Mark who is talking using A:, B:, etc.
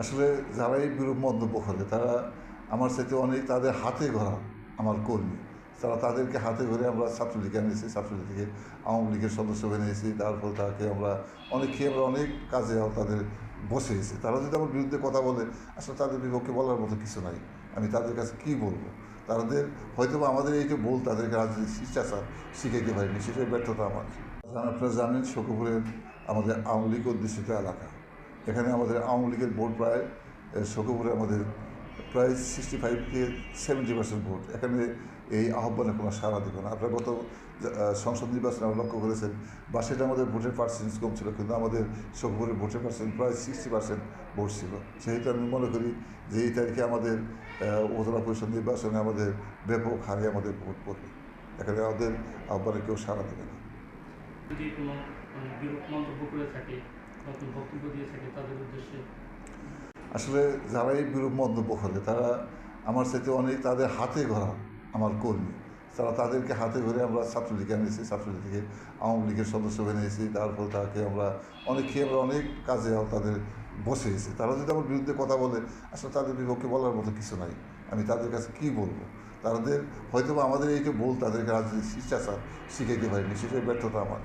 A: আসলে যারা এই বিরূপ মন্তব্য করে, তারা আমার সাথে অনেক তাদের হাতে গড়া আমার কর্মী। তারা তাদেরকে হাতে ধরে আমরা ছাত্রলীগে এনেছি ছাত্রলীগ আওয়ামী লীগের সদস্য বানিয়েছি, তারপর তাকে আমরা অনেক খেয়ে আমরা অনেক কাজে তাদের বসেছি তারা যদি আমার বিরুদ্ধে কথা বলে, আসলে তাদের বিপক্ষে বলার মতো কিছু নাই। আমি তাদের কাছে কী বলব? তাদের হয়তো আমাদের এই যে বল তাদেরকে রাজনীতি শিষ্টাচার শিখাইতে পারিনি, সেটাই ব্যর্থতা আমার। আপনারা জানেন শকুপুরের আমাদের আওয়ামী লীগ অধ্যুষিত এলাকা। এখানে আমাদের আওয়ামী লীগের ভোট প্রায় শকুপুরে আমাদের প্রায় সিক্সটি ফাইভ থেকে সেভেন্টি পার্সেন্ট ভোট। এখানে এই আহ্বানে কোনো সাড়া দেবে না। আপনারা গত সংসদ নির্বাচনে আমরা লক্ষ্য করেছেন বা সেটা আমাদের ভোটের পার্সেন্টেজ কম ছিল কিন্তু আমাদের শকুপুরের ভোটের পার্সেন্ট প্রায় সিক্সটি পার্সেন্ট ভোট ছিল। সেহেতু আমি মনে করি যে এই তারিখে আমাদের উপজেলা পরিষদ নির্বাচনে আমাদের ব্যাপক হারে আমাদের ভোট পড়বে। এখানে আমাদের আহ্বানে কেউ সাড়া দেবে না।
B: যদি কোনো মানে, মন্তব্য করে থাকে বক্তব্য দিয়ে থাকে
A: আসলে যারা এই বিরূপ মন্তব্য করে, তারা আমার সাথে অনেক তাদের হাতে গড়া আমার কর্মী। তারা তাদেরকে হাতে ধরে আমরা ছাত্রলীগে এনেছি, ছাত্রলীগ আওয়ামী লীগের সদস্য বানিয়েছি, তারপর তাকে আমরা অনেক খেয়ে আমরা অনেক কাজে তাদের বসেছি তারা যদি আমার বিরুদ্ধে কথা বলে, আসলে তাদের বিপক্ষে বলার মতো কিছু নাই। আমি তাদের কাছে কী বলব? তাদের হয়তো আমাদের এই যে বল তাদেরকে রাজনীতি শিষ্টাচার শিখাইতে পারিনি, সেটাই ব্যর্থতা আমার।